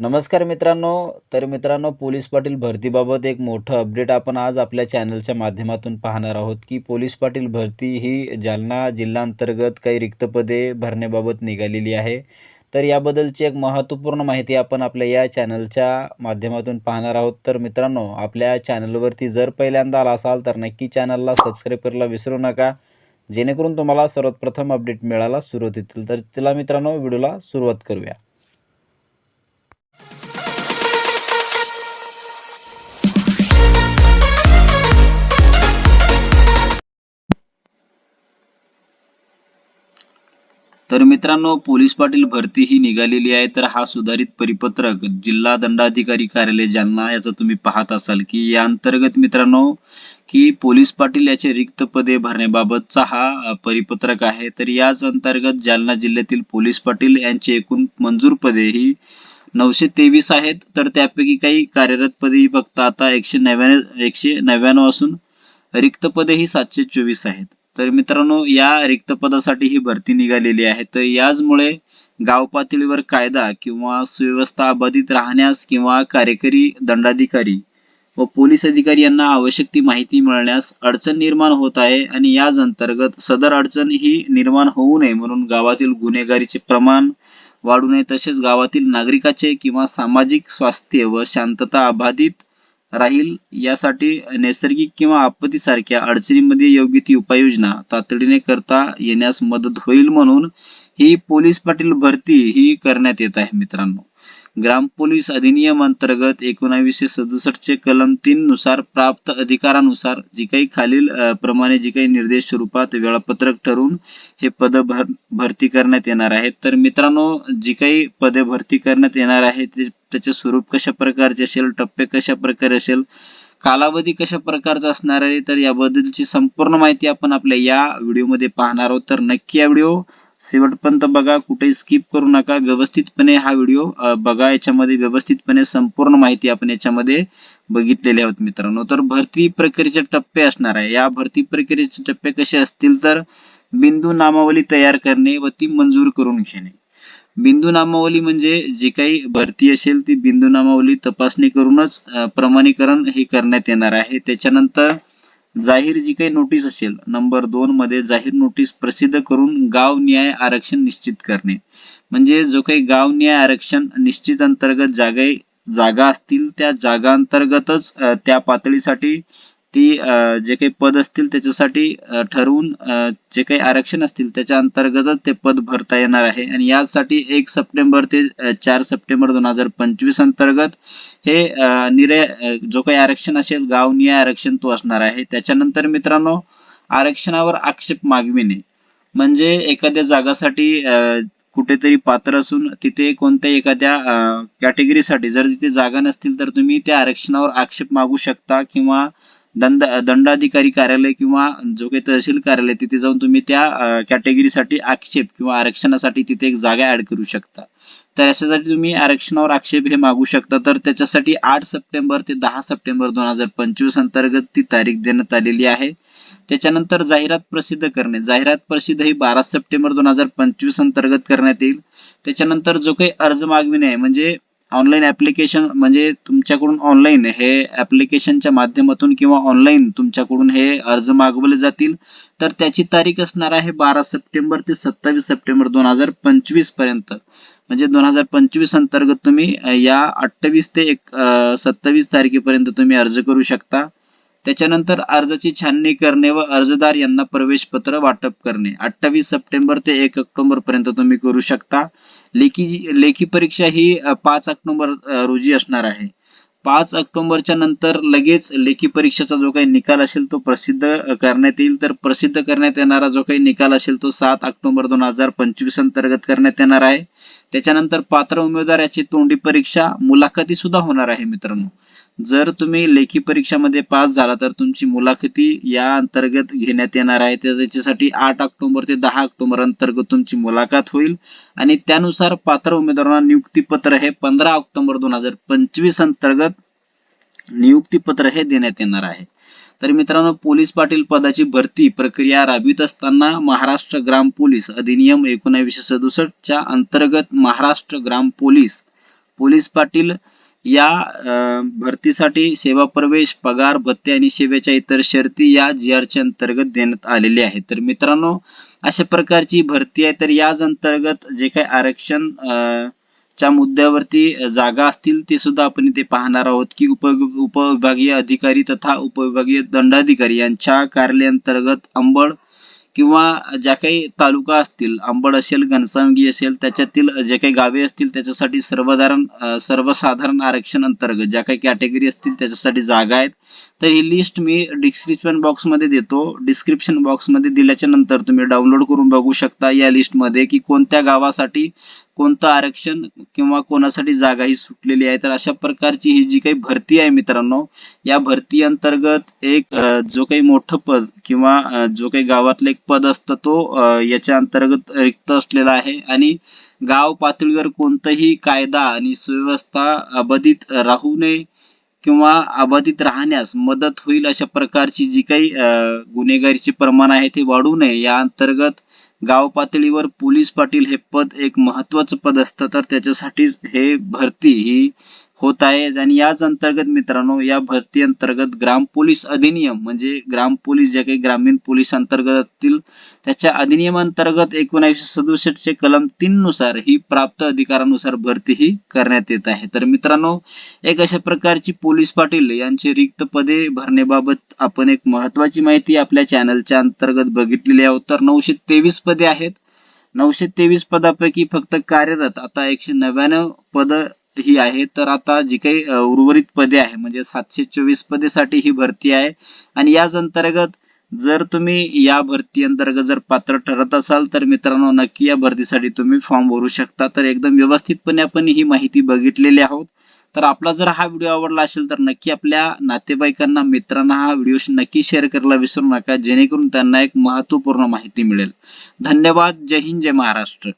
नमस्कार मित्रांनो तर मित्रांनो पोलीस पाटील भरतीबाबत एक मोठं अपडेट आपण आज आपल्या चॅनलच्या माध्यमातून पाहणार आहोत की पोलीस पाटील भरती ही जालना जिल्हांतर्गत काही रिक्त पदे भरण्याबाबत निघालेली आहे. तर याबद्दलची एक महत्त्वपूर्ण माहिती आपण आपल्या या चॅनलच्या माध्यमातून पाहणार आहोत. तर मित्रांनो आपल्या चॅनलवरती जर पहिल्यांदा आला असाल तर नक्की चॅनलला सबस्क्राईब करायला विसरू नका. जेणेकरून तुम्हाला सर्वात प्रथम अपडेट मिळायला सुरुवात येतील तर चला मित्रांनो व्हिडिओला सुरुवात करूया. तर मित्रांनो पोलीस पाटील भरती ही निघालेली आहे. तर हा सुधारित परिपत्रक जिल्हा दंडाधिकारी कार्यालय जालना याचा तुम्ही पाहत असाल की या अंतर्गत मित्रांनो की पोलीस पाटील याचे रिक्त पदे भरण्याबाबतचा हा परिपत्रक आहे. तर याच अंतर्गत जालना जिल्ह्यातील पोलीस पाटील यांचे एकूण मंजूर पदे ही नऊशे तेवीस आहेत. तर त्यापैकी काही कार्यरत पदे ही फक्त आता एकशे नव्याण्णव एकशे नव्याण्णव असून रिक्त पदे ही सातशे चोवीस आहेत. तर मित्रांनो या रिक्त पदासाठी ही भरती निघालेली आहे. तर याचमुळे गाव पातळीवर कायदा किंवा सुव्यवस्था अबाधित राहण्यास किंवा कार्यकारी दंडाधिकारी व पोलीस अधिकारी यांना आवश्यक ती माहिती मिळण्यास अडचण निर्माण होत आहे आणि याच अंतर्गत सदर अडचण ही निर्माण होऊ नये म्हणून गावातील गुन्हेगारीचे प्रमाण वाढू नये तसेच गावातील नागरिकाचे किंवा सामाजिक स्वास्थ्य व शांतता अबाधित राहील यासाठी नैसर्गिक किंवा आपत्तीसारख्या अडचणीमध्ये योग्य ती उपाययोजना तातडीने करता येण्यास मदत होईल म्हणून ही पोलीस पाटील भरती ही करण्यात येत आहे मित्रांनो. ग्राम पोलीस अधिनियम अंतर्गत एकोणावीसशे सदुसष्ट चे कलम तीन नुसार प्राप्त अधिकारानुसार जी काही खालील प्रमाणे जी काही निर्देश स्वरूपात वेळापत्रक ठरवून हे पद भर भरती करण्यात येणार आहेत. तर मित्रांनो जी काही पदे भरती करण्यात येणार आहे त्याचे स्वरूप कशा प्रकारचे असेल टप्पे कशा प्रकारे असेल कालावधी कशा प्रकारचा असणार आहे तर याबद्दलची संपूर्ण माहिती आपण आपल्या या व्हिडिओमध्ये पाहणार आहोत. तर नक्की या व्हिडिओ शेवटपर्यंत बघा कुठेही स्किप करू नका. व्यवस्थितपणे हा व्हिडिओ बघा. याच्यामध्ये व्यवस्थितपणे संपूर्ण माहिती आपण याच्यामध्ये बघितलेली आहोत मित्रांनो. तर भरती प्रक्रियेचे टप्पे असणार आहे. या भरती प्रक्रियेचे टप्पे कसे असतील तर बिंदू नामावली तयार करणे व ती मंजूर करून घेणे. बिंदू नामावली म्हणजे जी काही भरती असेल ती बिंदू नामावली तपासणी करूनच प्रमाणीकरण हे करण्यात येणार आहे. त्याच्यानंतर जाहीर जी काही नोटीस असेल नंबर दोन मध्ये जाहीर नोटीस प्रसिद्ध करून गाव न्याय आरक्षण निश्चित करणे. म्हणजे जो काही गाव न्याय आरक्षण निश्चित अंतर्गत जागा जागा असतील त्या जागा अंतर्गतच त्या पातळीसाठी ती जे काही पद असतील त्याच्यासाठी ठरवून जे काही आरक्षण असतील त्याच्या अंतर्गतच ते पद भरता येणार आहे. आणि यासाठी एक सप्टेंबर ते चार सप्टेंबर दोन हजार पंचवीस अंतर्गत हे निर्णय जो काही आरक्षण असेल गावनीय आरक्षण तो असणार आहे. त्याच्यानंतर मित्रांनो आरक्षणावर आक्षेप मागविणे. म्हणजे एखाद्या जागासाठी कुठेतरी पात्र असून तिथे कोणत्या एखाद्या कॅटेगरीसाठी जर तिथे जागा नसतील तर तुम्ही त्या आरक्षणावर आक्षेप मागू शकता किंवा दंड दंडाधिकारी कार्यालय किंवा जो काही तहसील कार्यालय तिथे जाऊन तुम्ही त्या कॅटेगरीसाठी आक्षेप किंवा आरक्षणासाठी तिथे एक जागा ऍड करू शकता. तर याच्यासाठी तुम्ही आरक्षणावर आक्षेप हे मागू शकता. तर त्याच्यासाठी आठ सप्टेंबर ते दहा सप्टेंबर दोन हजार पंचवीस अंतर्गत ती तारीख देण्यात आलेली आहे. त्याच्यानंतर जाहिरात प्रसिद्ध करणे. जाहिरात प्रसिद्ध ही बारा सप्टेंबर दोन हजार पंचवीस अंतर्गत करण्यात येईल. त्याच्यानंतर जो काही अर्ज मागविणे आहे म्हणजे ऑनलाईन ॲप्लिकेशन म्हणजे तुमच्याकडून ऑनलाईन हे ॲप्लिकेशनच्या माध्यमातून किंवा ऑनलाईन तुमच्याकडून हे अर्ज मागवले जातील. तर त्याची तारीख असणार आहे बारा सप्टेंबर ते सत्तावीस सप्टेंबर दोन हजार पंचवीसपर्यंत. म्हणजे दोन हजार पंचवीस अंतर्गत तुम्ही या अठ्ठावीस ते एक सत्तावीस तारखेपर्यंत तुम्ही अर्ज करू शकता. त्याच्यानंतर अर्जाची छाननी करणे व अर्जदार यांना प्रवेश पत्र वाटप करणे. अठ्ठावीस सप्टेंबर ते एक ऑक्टोबर पर्यंत तुम्ही करू शकता. लेखी लेखी परीक्षा ही पाच ऑक्टोबर रोजी असणार आहे. पाच ऑक्टोबरच्या नंतर लगेच लेखी परीक्षेचा जो काही निकाल असेल तो प्रसिद्ध करण्यात येईल. तर प्रसिद्ध करण्यात येणारा जो काही निकाल असेल तो सात ऑक्टोबर दोन हजार पंचवीस अंतर्गत करण्यात येणार आहे. त्याच्यानंतर पात्र उमेदवार याची तोंडी परीक्षा मुलाखती सुद्धा होणार आहे मित्रांनो. जर तुम्ही लेखी परीक्षामध्ये पास झाला तर तुमची मुलाखती या अंतर्गत घेण्यात येणार आहे. त्याच्यासाठी आठ ऑक्टोबर ते दहा ऑक्टोबर अंतर्गत तुमची मुलाखत होईल. आणि त्यानुसार पात्र उमेदवारांना नियुक्तीपत्र हे पंधरा ऑक्टोबर दोन हजार पंचवीस अंतर्गत नियुक्तीपत्र हे देण्यात येणार आहे. तर मित्रांनो पोलीस पाटील पदाची भरती प्रक्रिया राबवित असताना महाराष्ट्र ग्राम पोलीस अधिनियम एकोणावीसशे सदुसष्ट च्या अंतर्गत महाराष्ट्र ग्राम पोलीस पोलीस पाटील या भरतीसाठी सेवा प्रवेश पगार भत्ते आणि सेवेच्या इतर शर्ती या जी च्या अंतर्गत देण्यात आलेल्या आहे तर मित्रांनो अशा प्रकारची भरती आहे. तर याच अंतर्गत जे काही आरक्षण च्या मुद्द्यावरती जागा असतील ते सुद्धा आपण इथे पाहणार आहोत की उप उपविभागीय अधिकारी तथा उपविभागीय दंडाधिकारी यांच्या कार्यालयांतर्गत अंबड किंवा ज्या काही तालुका असतील आंबड असेल घनसावंगी असेल त्याच्यातील जे काही गावे असतील त्याच्यासाठी सर्वधारण सर्वसाधारण आरक्षण अंतर्गत ज्या काही कॅटेगरी असतील त्याच्यासाठी जागा आहेत. तर ही लिस्ट मी डिस्क्रिप्शन बॉक्समध्ये देतो. डिस्क्रिप्शन बॉक्समध्ये दिल्याच्या नंतर तुम्ही डाउनलोड करून बघू शकता या लिस्टमध्ये की कोणत्या गावासाठी कोणतं आरक्षण किंवा कोणासाठी जागा ही सुटलेली आहे. तर अशा प्रकारची ही जी काही भरती आहे मित्रांनो या भरती अंतर्गत एक जो काही मोठं पद किंवा जो काही गावातलं एक पद असतं तो याच्या अंतर्गत रिक्त असलेला आहे. आणि गाव पातळीवर कोणताही कायदा आणि सुव्यवस्था अबाधित राहू नये किंवा अबाधित राहण्यास मदत होईल अशा प्रकारची जी काही गुन्हेगारीचे प्रमाण आहे ते वाढू नये. या अंतर्गत गाव पातळीवर पोलीस पाटील हे पद एक महत्वाचं पद असतं तर त्याच्यासाठीच हे भरती ही होत आहे. आणि याच अंतर्गत मित्रांनो या भरती अंतर्गत ग्राम पोलीस अधिनियम म्हणजे ग्राम पोलीस ज्या काही ग्रामीण पोलीस अंतर्गत असतील त्याच्या अधिनियमांतर्गत एकोणीसशे सदुसष्ट चे कलम तीन नुसार ही प्राप्त अधिकारानुसार भरती ही करण्यात येत आहे. तर मित्रांनो एक अशा प्रकारची पोलीस पाटील यांची रिक्त पदे भरण्याबाबत आपण एक महत्वाची माहिती आपल्या चॅनलच्या अंतर्गत बघितलेली आहोत. तर नऊशे तेवीस पदे आहेत. नऊशे तेवीस पदापैकी फक्त कार्यरत आता एकशे नव्याण्णव पद ही आहे. तर आता जी काही उर्वरित पदे आहे म्हणजे सातशे चोवीस पदेसाठी ही भरती आहे. आणि याच अंतर्गत जर तुम्ही या भरती अंतर्गत जर पात्र ठरत असाल तर मित्रांनो नक्की या भरतीसाठी तुम्ही फॉर्म भरू शकता. तर एकदम व्यवस्थितपणे आपण ही माहिती बघितलेली आहोत. तर आपला जर हा व्हिडिओ आवडला असेल तर नक्की आपल्या नातेवाईकांना मित्रांना हा व्हिडिओ नक्की शेअर करायला विसरू नका. जेणेकरून त्यांना एक महत्त्वपूर्ण माहिती मिळेल. धन्यवाद. जय हिंद. जय महाराष्ट्र.